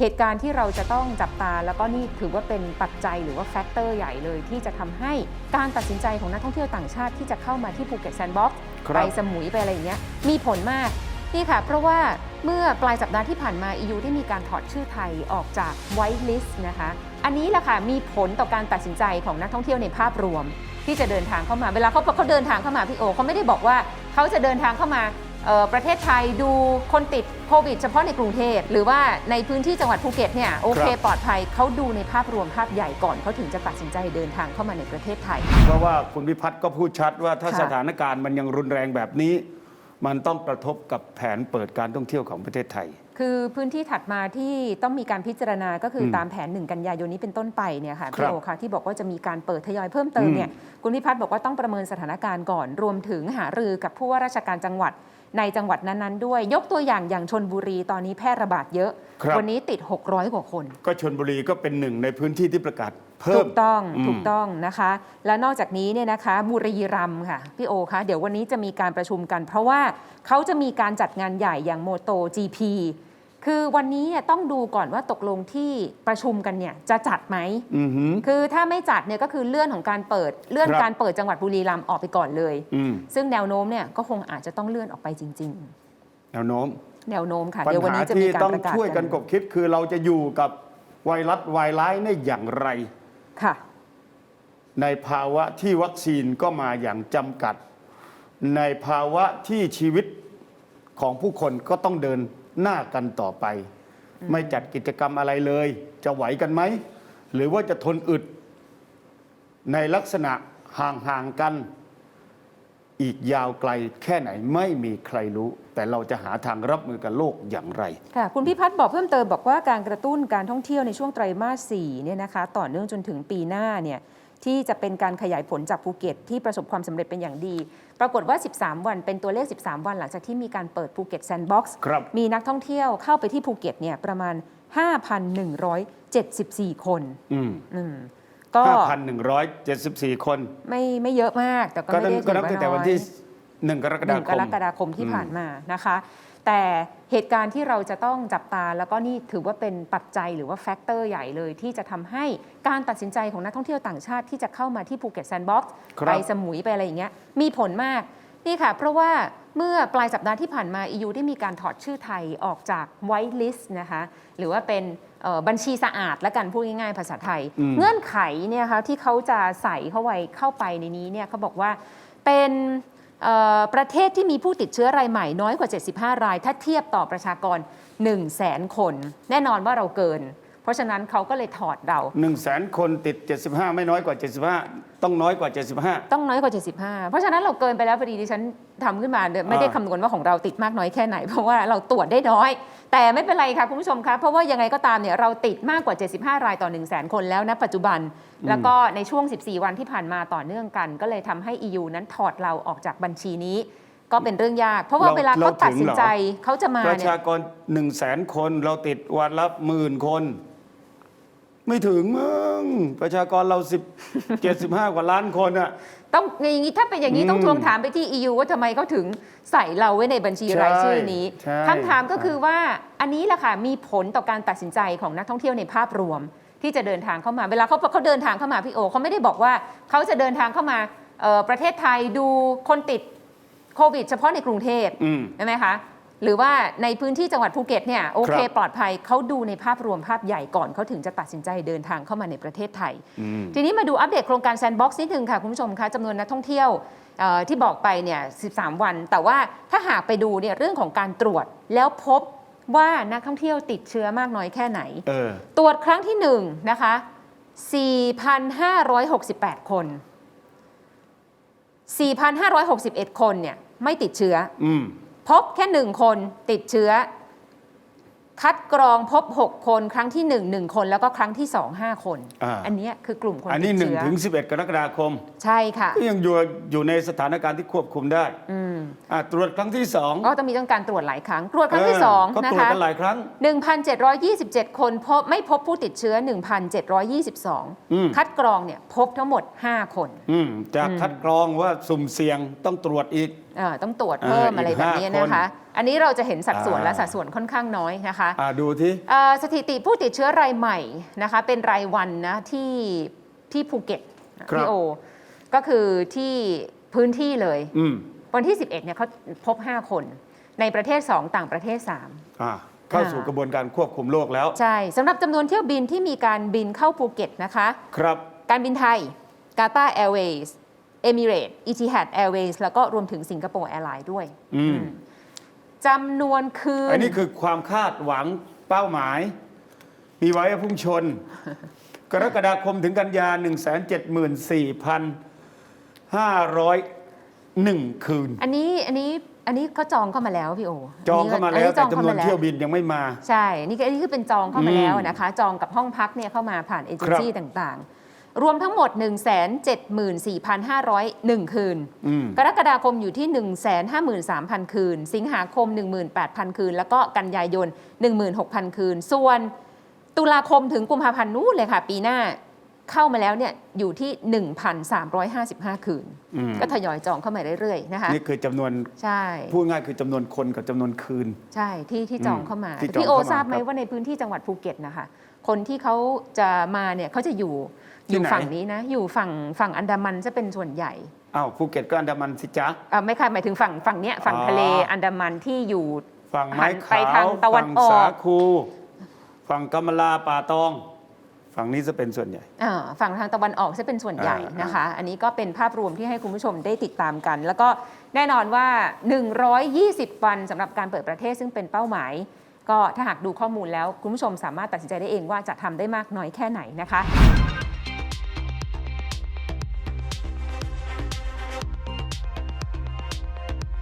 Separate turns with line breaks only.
เหตุการณ์ที่เราจะต้องจับตา แล้วก็นี่ถือว่าเป็นปัจจัยหรือว่าแฟกเตอร์ใหญ่เลยที่จะทำให้การตัดสินใจของนักท่องเที่ยวต่างชาติที่จะเข้ามาที่ภูเก็ตแซนด์บ็อกซ์
ครับ
ไปสมุยไปอะไรอย่างเงี้ยมีผลมากนี่ค่ะ เพราะว่าเมื่อปลายสัปดาห์ที่ผ่านมา EU ได้มีการถอดชื่อไทยออกจากไวท์ลิสต์นะคะ อันนี้แหละค่ะ มีผลต่อการตัดสินใจของนักท่องเที่ยวในภาพรวม ที่จะเดินทางเข้ามา เวลาเขาเขาเดินทางเข้ามาพี่โอเขาไม่ได้บอกว่าเขาจะเดินทางเข้ามาเอ่อ ประเทศไทยดูคนติดโควิดเฉพาะในกรุงเทพหรือว่าในพื้นที่จังหวัดภูเก็ตเนี่ยโอเค
ครับ
ปลอดภัยเขาดูในภาพรวมภาพใหญ่ก่อนเขาถึงจะตัดสินใจเดินทางเข้ามาในประเทศไทย
เพราะว่าคุณพิพัฒน์ก็พูดชัดว่าถ้า
ค่ะ
สถานการณ์มันยังรุนแรงแบบนี้ มันต้องกระทบกับแผนเปิดการท่องเที่ยวของประเทศไทย
คือพื้นที่ถัดมาที่ต้องมีการพิจารณาก็คืออ
ม
ตามแผนหนึ่งกันยายนนี้เป็นต้นไปเนี่ยค่ะ
ครั
พี่
บ
โอค่ะที่บอกว่าจะมีการเปิดทยอยเพิ่มเติมเนี่ยคุณพิพัฒน์บอกว่าต้องประเมินสถานการณ์ก่อน รวมถึงหารือกับผู้ว่าราชการจังหวัดในจังหวัดนั้น ๆ ด้วย ยกตัวอย่างอย่างชนบุรีตอนนี้แพร่ระบาดเยอะ
ครับ
วันนี้ติด 600 กว่าคน
ก็ชนบุรีก็เป็นหนึ่งในพื้นที่ที่ประกาศเพิ่
ถู
ม
กต้อง
อืม
ถูกต้องนะคะ และนอกจากนี้เนี่ยนะคะบุรีรัมย์ค่ะพี่โอคะเดี๋ยววันนี้จะมีการประชุมกัน เพราะว่าเขาจะมีการจัดงานใหญ่อย่างโมโต GP คือวันนี้เนี่ยต้องดูก่อนว่าตกลงที่ประชุมกันเนี่ยจะจัดไหม
อือหือ
คือถ้าไม่จัดเนี่ยก็คือเลื่อนของการเปิด เลื่อน
ครับ
การเปิดจังหวัดบุรีรัมย์ออกไปก่อนเลย
อืม
ซึ่งแนวโน้มเนี่ยก็คงอาจจะต้องเลื่อนออกไปจริง
แนวโน้ม
ๆ แนวโน้มค่ะ
ปัญ
เดี๋ยววัน
หา
นี้จะมี
ที่
การ
ต้อง
ประกาศ
ช่วยกันกบคิดคือเราจะอยู่กับไวรัสไวร้ายในอย่างไร
ค่ะ
ในภาวะที่วัคซีนก็มาอย่างจำกัด ในภาวะที่ชีวิตของผู้คนก็ต้องเดิน หน้ากันต่อไป ไม่จัดกิจกรรมอะไรเลย จะไหวกันไหม หรือว่าจะทนอึด ในลักษณะห่างๆกัน อีกยาวไกลแค่ไหนไม่มีใครรู้ แต่เราจะหาทางรับมือกับโลกอย่างไร
ค่ะ คุณพิพัฒน์บอกเพิ่มเติมบอกว่าการกระตุ้นการท่องเที่ยวในช่วงไตรมาส4เนี่ยนะคะ ต่อเนื่องจนถึงปีหน้าเนี่ยที่จะเป็นการขยายผลจากภูเก็ตที่ประสบความสำเร็จเป็นอย่างดี ปรากฏว่า 13 วันเป็นตัวเลข 13 วันหลังจากที่มีการเปิดภูเก็ตแซนด์บ็อกซ์
ครับ
มีนักท่องเที่ยวเข้าไปที่ภูเก็ตเนี่ยประมาณ 5,174 คน
อืม
อืมก็
5,174 คน
ไม่ไม่เยอะมากแต่ก็
ก็
ไม่
ตั้ง
ได้
ก็
ถื
นั
อบว่า
ตั้งแต่
น้
วัน
อย
ที่หนึ่งกรก
ห
ฎา
นึ่ง
ค
ก
ม
รกฎาคมที่
อืม
ผ่านมานะคะ แต่เหตุการณ์ที่เราจะต้องจับตา แล้วก็นี่ถือว่าเป็นปัจจัยหรือว่าแฟกเตอร์ใหญ่เลย ที่จะทำให้การตัดสินใจของนักท่องเที่ยวต่างชาติที่จะเข้ามาที่ภูเก็ตแซนด์บ็อกซ์
ครับ
ไปสมุยไปอะไรอย่างเงี้ยมีผลมากนี่ค่ะ เพราะว่าเมื่อปลายสัปดาห์ที่ผ่านมา EU ได้มีการถอดชื่อไทยออกจากไวท์ลิสต์นะคะหรือว่าเป็นเอ่อบัญชีสะอาดและกันพูดง่ายๆภาษาไทย
อืม
เงื่อนไขเนี่ยค่ะที่เขาจะใส่เข้าไว้เข้าไปในนี้เนี่ยเขาบอกว่าเป็นเอ่อ ประเทศที่มีผู้ติดเชื้อรายใหม่น้อยกว่า 75 ราย ถ้าเทียบต่อประชากร 1 0 0 0 0แสนคน แน่นอนว่าเราเกิน ราะฉะนั้นเขาก็เลยถอดเรา
หนึ่งแสนคนติด 75 ไม่น้อยกว่า 75 ต้องน้อยกว่า 75
ต้องน้อยกว่า 75 เพราะฉะนั้นเราเกินไปแล้วพอดีดิฉันทำขึ้นมาเดี๋ยวไม่ได้
อ่า
คำนวณว่าของเราติดมากน้อยแค่ไหน เพราะว่าเราตรวจได้น้อย แต่ไม่เป็นไรค่ะคุณผู้ชมคะเพราะว่ายังไงก็ตามเนี่ยเราติดมากกว่า 75 รายต่อ 1 0 0 0 0แสนคนแล้วนะปัจจุบัน แล้วก็ในช่วง 14 วันที่ผ่านมาต่อเนื่องกัน ก็เลยทำให้ EU นั้นถอดเราออกจากบัญชีนี้ก็เป็นเรื่องยาก เพราะว่า
เรา
เวลาเขา
เราถึง
ตัดสินใจ
เหรอ
เขาจะมา
ประ
เนี่ย
ชากร1 0 0 0 0แสนคนเราติดวันละหมื่นคน ไม่ถึงมึงประชากรเรา10 75กว่าล้านคนอะ
ต้องอย่างนี้ถ้าเป็นอย่างนี้
อืม
ต้องทวงถามไปที่ EU ว่าทำไมเขาถึงใส่เราไว้ในบัญชีรายชื่อนี้
ใช่
คำถามก็คือว่าอันนี้แหละค่ะมีผลต่อการตัดสินใจของนักท่องเที่ยวในภาพรวม ที่จะเดินทางเข้ามา เวลาเขาเขาเดินทางเข้ามาพี่โอเขาไม่ได้บอกว่าเขาจะเดินทางเข้ามาเอ่อประเทศไทยดูคนติดโควิด เฉพาะในกรุงเทพ
อืม
ใช่ไหมคะ หรือว่าในพื้นที่จังหวัดภูเก็ตเนี่ยโอเค
ครับ
ปลอดภัยเขาดูในภาพรวมภาพใหญ่ก่อนเขาถึงจะตัดสินใจเดินทางเข้ามาในประเทศไทย
อืม
ทีนี้มาดูอัปเดตโครงการแซนด์บ็อกซ์นิดนึงค่ะ คุณผู้ชมคะจำนวนนักท่องเที่ยวเอ่อที่บอกไปเนี่ย 13 วัน แต่ว่าถ้าหากไปดูเนี่ยเรื่องของการตรวจแล้วพบว่านักท่องเที่ยวติดเชื้อมากน้อยแค่ไหน
เออ
ตรวจครั้งที่1นะคะ 4,568 คน 4,561 คนเนี่ยไม่ติดเชื้อ
อืม
พบแค่หนึ่งคนติดเชื้อ คัดกรองพบ 6 คนครั้งที่ 1 1 คนแล้วก็ครั้งที่ 2 5 คน
อ่า
อันเนี้ยคือกลุ่มคน
อัน
ติ
นี้
ด
หนึ่ง
เชื้อ
ถึง11 กรกฎาคม
ใช่ค่ะ
ก็ยังอยู่อยู่ในสถานการณ์ที่ควบคุมได้
อืม
อะตรวจครั้งที่สอง
ก็ต้องมีต้องการตรวจหลายครั้ง ตรวจครั้งที่
เออ
2
ก็
นะ
ตรวจ
คะ
กันหลายครั้ง
1,727 คนพบไม่พบผู้ติดเชื้อ
อืม
1,722 คัดกรองเนี่ยพบทั้งหมด 5 คน
อืมจาก
อืม
คัดกรองว่าสุ่มเสี่ยงต้องตรวจอีก
เอ่อต้องตรวจเพิ่ม
อ่า
อะไร
อีก
แบบนี้
ห้าคน
นะคะ อันนี้เราจะเห็นสัดส่วน
อ่า
และสัดส่วนค่อนข้างน้อยนะคะ
อ่าดูที่
เอ่อสถิติผู้ติดเชื้อรายใหม่นะคะเป็นรายวันนะที่ที่ภูเก็ตพี่โอ ก็คือที่พื้นที่เลย
อืม
วันที่ 11เนี่ยเขาพบ 5 คน ในประเทศ 2 ต่างประเทศ3
อ่าเข้าสู่
อ่า
กระบวนการควบคุมโรคแล้ว
ใช่สำหรับจำนวนเที่ยวบินที่มีการบินเข้าภูเก็ตนะคะ
ครับ
การบินไทยกาตาร์แอร์เวย์เอมิเรตอิทิฮัดแอร์เวย์แล้วก็รวมถึงสิงคโปร์แอร์ไลน์ด้วย
อืม
จำนวนคืน
อันนี้คือความคาดหวังเป้าหมาย มีไว้พุ่งชน กรกฎาคมถึงกันยา 1 7 4 501 คืน
อันนี้อันนี้อันนี้ก็จองเข้ามาแล้วพี่โอ
จองเข้ามาแล้ว
อั
แต่
จอง
จำนวน
ข้ามา
เที่ยวบินยังไม่มา
ใช่ นี่ก็อันนี้คือเป็นจองเข้ามา
อืม
แล้วนะคะ จองกับห้องพักเนี่ยเข้ามาผ่านเอเจนซี่
ครับ
ต่างๆ รวมทั้งหมด 174,501 คืน
อืม
กรกฎาคมอยู่ที่ 153,000 คืน สิงหาคม 18,000 คืน แล้วก็กันยายน 16,000 คืน ส่วนตุลาคมถึงกุมภาพันธ์นู้นเลยค่ะ ปีหน้าเข้ามาแล้วเนี่ยอยู่ที่ 1,355 คืน
อืม
ก็ทยอยจองเข้ามาเรื่อยๆนะคะ
นี่คือจำนวน
ใช่
พูดง่ายคือจำนวนคนกับจำนวนคืน
ใช่ที่ที่จองเข้ามา
ที่จอง
พี่โอ
เข้ามา
ทราบไหม
ครับ
ว่าในพื้นที่จังหวัดภูเก็ตนะคะ คนที่เขาจะมาเนี่ยเขาจะอยู่อ
ที่
ยู่
ไหน
ฝั่งนี้นะ อยู่ฝั่งฝั่งอันดามันจะเป็นส่วนใหญ่
อ้าวภูเก็ตก็อันดามันสิจ๊ะ
อ่าไม่ค่ะหมายถึงฝั่งฝั่งเนี้ยฝั่ง
อ๋อ
ทะเลอันดามันที่อยู่
ฝั่งไม้
หันไป
ขาว
ทางตะวัน
ฝั่ง
ออก
สาคูฝั่งกำมะลาป่าตองฝั่งนี้จะเป็นส่วนใหญ่
อ่าฝั่งทางตะวันออกจะเป็นส่วนใหญ่
อ่าน
นะคะ อันนี้ก็เป็นภาพรวมที่ให้คุณผู้ชมได้ติดตามกัน แล้วก็แน่นอนว่า 120 วันสำหรับการเปิดประเทศซึ่งเป็นเป้าหมาย ก็ถ้าหากดูข้อมูลแล้วคุณผู้ชมสามารถตัดสินใจได้เองว่าจะทำได้มากน้อยแค่ไหนนะคะ